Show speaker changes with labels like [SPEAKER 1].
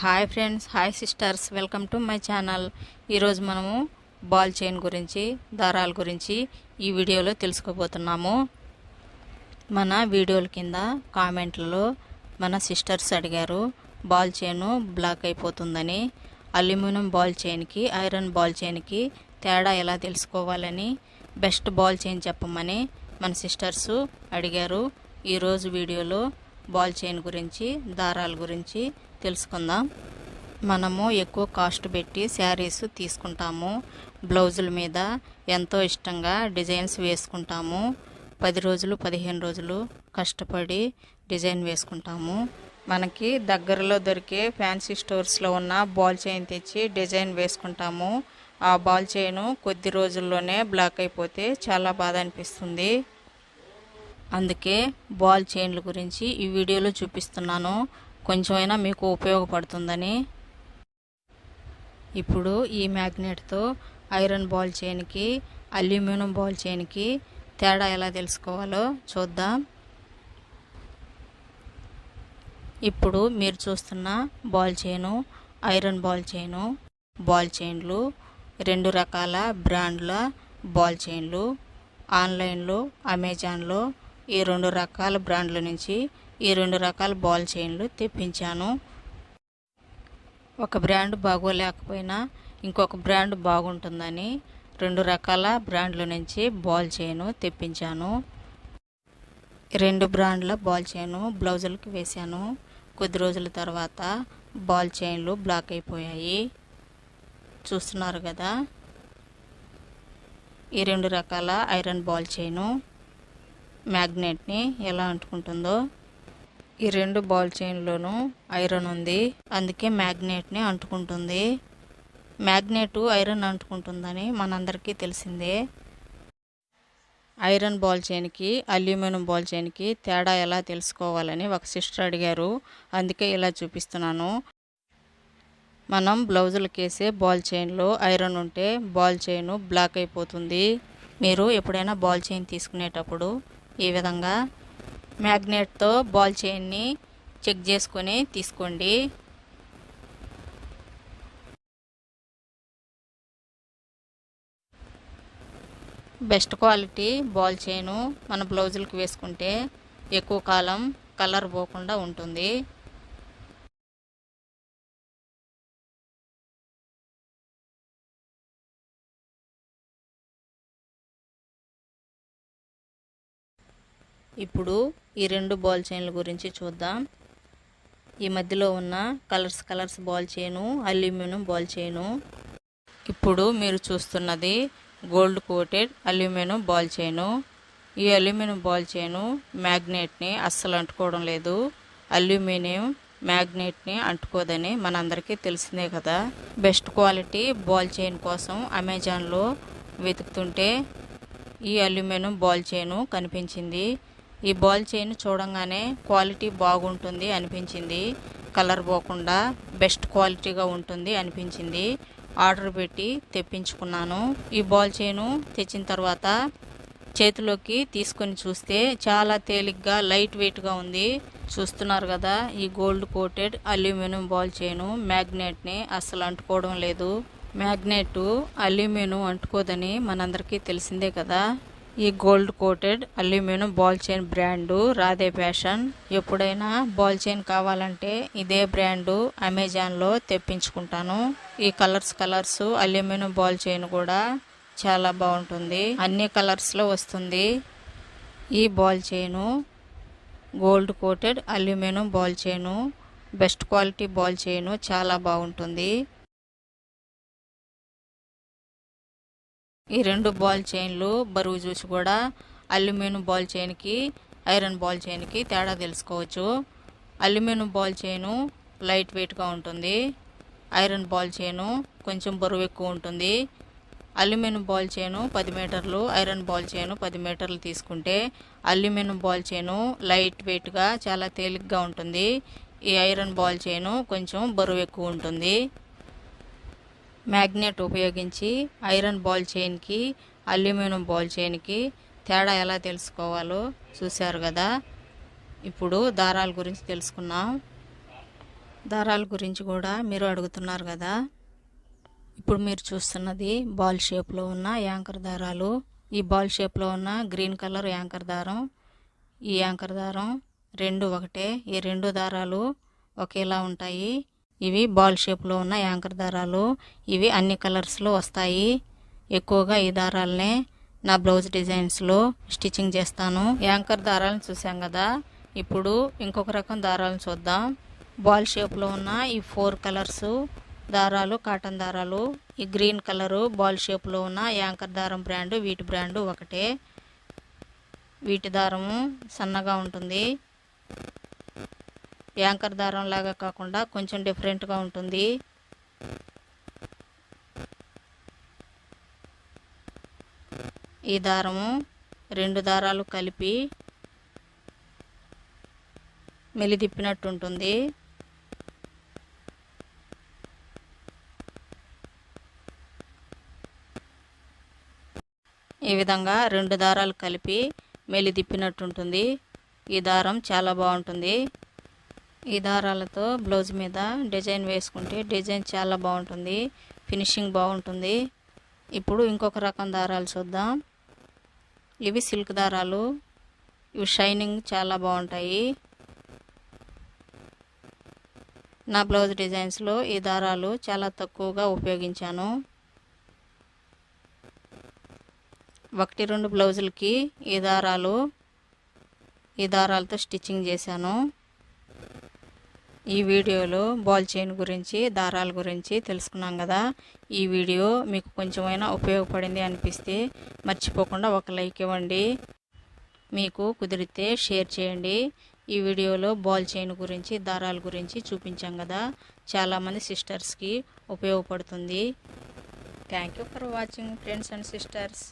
[SPEAKER 1] Hi friends hi sisters welcome to my channel. ఈరోజు మనము ball chain గురించి దారాల గురించి ఈ వీడియోలో తెలుసుకోబోతున్నాము. మన వీడియోల కింద కామెంట్లలో మన సిస్టర్స్ అడిగారు బాల్ చైన్ బ్లాక్ అయిపోతుందని అల్యూమినియం బాల్ చైన్కి ఐరన్ బాల్ చైన్కి తేడా ఎలా తెలుసుకోవాలని బెస్ట్ బాల్ చైన్ చెప్పమని మన సిస్టర్స్ అడిగారు. ఈరోజు వీడియోలో బాల్ చైన్ గురించి దారాల గురించి తెలుసుకుందాం. మనము ఎక్కువ కాస్ట్ పెట్టి శారీస్ తీసుకుంటాము. బ్లౌజుల మీద ఎంతో ఇష్టంగా డిజైన్స్ వేసుకుంటాము. పది రోజులు పదిహేను రోజులు కష్టపడి డిజైన్ వేసుకుంటాము. మనకి దగ్గరలో దొరికే ఫ్యాన్సీ స్టోర్స్లో ఉన్న బాల్ చైన్ తెచ్చి డిజైన్ వేసుకుంటాము. ఆ బాల్ చైను కొద్ది రోజుల్లోనే బ్లాక్ అయిపోతే చాలా బాధ అనిపిస్తుంది. అందుకే బాల్ చైన్ల గురించి ఈ వీడియోలో చూపిస్తున్నాను. కొంచెమైనా మీకు ఉపయోగపడుతుందని. ఇప్పుడు ఈ మ్యాగ్నెట్తో ఐరన్ బాల్ చైన్కి అల్యూమినియం బాల్ చైన్కి తేడా ఎలా తెలుసుకోవాలో చూద్దాం. ఇప్పుడు మీరు చూస్తున్న ball chain iron ball chain ball చైన్లు రెండు రకాల బ్రాండ్ల బాల్ చైన్లు ఆన్లైన్లో అమెజాన్లో ఈ రెండు రకాల బ్రాండ్ల నుంచి ఈ రెండు రకాల బాల్ చైన్లు తెప్పించాను. ఒక బ్రాండ్ బాగోలేకపోయినా ఇంకొక బ్రాండ్ బాగుంటుందని రెండు రకాల బ్రాండ్ల నుంచి బాల్ చైను తెప్పించాను. రెండు బ్రాండ్ల బాల్ చైను బ్లౌజులకు వేశాను. కొద్ది రోజుల తర్వాత బాల్ చైన్లు బ్లాక్ అయిపోయాయి. చూస్తున్నారు కదా? ఈ రెండు రకాల ఐరన్ బాల్ చైను మ్యాగ్నెట్ని ఎలా అంటుకుంటుందో. ఈ రెండు బాల్ చైన్లోనూ ఐరన్ ఉంది. అందుకే మ్యాగ్నెట్ని అంటుకుంటుంది. మ్యాగ్నెట్ ఐరన్ అంటుకుంటుందని మనందరికీ తెలిసిందే. ఐరన్ బాల్ చైన్కి అల్యూమినియం బాల్ చైన్కి తేడా ఎలా తెలుసుకోవాలని ఒక సిస్టర్ అడిగారు. అందుకే ఇలా చూపిస్తున్నాను. మనం బ్లౌజులకు వేసే బాల్ చైన్లో ఐరన్ ఉంటే బాల్ చైన్ బ్లాక్ అయిపోతుంది. మీరు ఎప్పుడైనా బాల్ చైన్ తీసుకునేటప్పుడు ఈ విధంగా మ్యాగ్నెట్తో బాల్ చైన్ని చెక్ చేసుకొని తీసుకోండి. బెస్ట్ క్వాలిటీ బాల్ చైను మన బ్లౌజులకు వేసుకుంటే ఎక్కువ కాలం కలర్ పోకుండా ఉంటుంది. ఇప్పుడు ఈ రెండు బాల్ చైన్ల గురించి చూద్దాం. ఈ మధ్యలో ఉన్న colours colours ball chain aluminium ball chain ఇప్పుడు మీరు చూస్తున్నది gold coated aluminium ball chain ఈ అల్యూమినియం బాల్ చైను మ్యాగ్నెట్ని అస్సలు అంటుకోవడం లేదు. అల్యూమినియం మ్యాగ్నెట్ని అంటుకోదని మనందరికీ తెలిసిందే కదా. బెస్ట్ క్వాలిటీ బాల్ చైన్ కోసం అమెజాన్లో వెతుకుతుంటే ఈ అల్యూమినియం బాల్ చైను కనిపించింది. ఈ బాల్ చైన్ చూడంగానే క్వాలిటీ బాగుంటుంది అనిపించింది. కలర్ పోకుండా బెస్ట్ క్వాలిటీగా ఉంటుంది అనిపించింది. ఆర్డర్ పెట్టి తెప్పించుకున్నాను. ఈ బాల్ చైను తెచ్చిన తర్వాత చేతిలోకి తీసుకొని చూస్తే చాలా తేలిగ్గా లైట్ వెయిట్గా ఉంది. చూస్తున్నారు కదా ఈ gold coated aluminium ball chain మ్యాగ్నెట్ని అస్సలు అంటుకోవడం లేదు. మ్యాగ్నెట్ అల్యూమినియం అంటుకోదని మనందరికీ తెలిసిందే కదా. ఈ gold coated aluminium ball chain brand Radhe fashion. ఎప్పుడైనా బాల్ చైన్ కావాలంటే ఇదే బ్రాండు అమెజాన్లో తెప్పించుకుంటాను. ఈ colours colours aluminium ball chain కూడా చాలా బాగుంటుంది. అన్ని కలర్స్లో వస్తుంది. ఈ ball chain gold coated aluminium ball chain best quality ball chain చాలా బాగుంటుంది. ఈ రెండు బాల్ చైన్లు బరువు చూసి కూడా అల్యూమినియం బాల్ చైన్కి ఐరన్ బాల్ చైన్కి తేడా తెలుసుకోవచ్చు. అల్యూమినియం బాల్ చైను లైట్ వెయిట్గా ఉంటుంది. ఐరన్ బాల్ చైను కొంచెం బరువు ఎక్కువ ఉంటుంది. అల్యూమినియం బాల్ చైను పది మీటర్లు ఐరన్ బాల్ చైను పది మీటర్లు తీసుకుంటే అల్యూమినియం బాల్ చైను లైట్ వెయిట్గా చాలా తేలిగ్గా ఉంటుంది. ఈ ఐరన్ బాల్ చైను కొంచెం బరువు ఎక్కువ ఉంటుంది. మ్యాగ్నెట్ ఉపయోగించి ఐరన్ బాల్ చైన్కి అల్యూమినియం బాల్ చైన్కి తేడా ఎలా తెలుసుకోవాలో చూశారు కదా. ఇప్పుడు దారాల గురించి తెలుసుకున్నాం దారాల గురించి కూడా మీరు అడుగుతున్నారు కదా. ఇప్పుడు మీరు చూస్తున్నది బాల్ షేప్లో ఉన్న యాంకర్ దారాలు. ఈ బాల్ షేప్లో ఉన్న గ్రీన్ కలర్ యాంకర్ దారం ఈ యాంకర్ దారం రెండు ఒకటే. ఈ రెండు దారాలు ఒకేలా ఉంటాయి. ఇవి బాల్ షేప్లో ఉన్న యాంకర్ దారాలు. ఇవి అన్ని కలర్స్లో వస్తాయి. ఎక్కువగా ఈ దారాలనే నా బ్లౌజ్ డిజైన్స్లో స్టిచ్చింగ్ చేస్తాను. యాంకర్ దారాలను చూసాం కదా? ఇప్పుడు ఇంకొక రకం దారాలను చూద్దాం. బాల్ షేప్లో ఉన్న ఈ ఫోర్ కలర్స్ దారాలు కాటన్ దారాలు. ఈ గ్రీన్ కలరు బాల్ షేప్లో ఉన్న యాంకర్ దారం బ్రాండు వీటి బ్రాండు ఒకటే. వీటి దారము సన్నగా ఉంటుంది. యాంకర్ దారం లాగా కాకుండా కొంచెం డిఫరెంట్గా ఉంటుంది. ఈ దారము రెండు దారాలు కలిపి మెలిదిప్పినట్టు ఉంటుంది. ఈ విధంగా రెండు దారాలు కలిపి మెలిదిప్పినట్టు ఉంటుంది. ఈ దారం చాలా బాగుంటుంది. ఈ దారాలతో బ్లౌజ్ మీద డిజైన్ వేసుకుంటే డిజైన్ చాలా బాగుంటుంది. ఫినిషింగ్ బాగుంటుంది. ఇప్పుడు ఇంకొక రకం దారాలు చూద్దాం. ఇవి సిల్క్ దారాలు. ఇవి షైనింగ్ చాలా బాగుంటాయి. నా బ్లౌజ్ డిజైన్స్లో ఈ దారాలు చాలా తక్కువగా ఉపయోగించాను. ఒకటి రెండు బ్లౌజులకి ఈ దారాలు ఈ దారాలతో స్టిచ్చింగ్ చేశాను. ఈ వీడియోలో బాల్ చైన్ గురించి దారాల గురించి తెలుసుకున్నాం కదా. ఈ వీడియో మీకు కొంచెమైనా ఉపయోగపడింది అనిపిస్తే మర్చిపోకుండా ఒక లైక్ ఇవ్వండి. మీకు కుదిరితే షేర్ చేయండి. ఈ వీడియోలో బాల్ చైన్ గురించి దారాల గురించి చూపించాం కదా. చాలామంది సిస్టర్స్కి ఉపయోగపడుతుంది. Thank you for watching friends and sisters.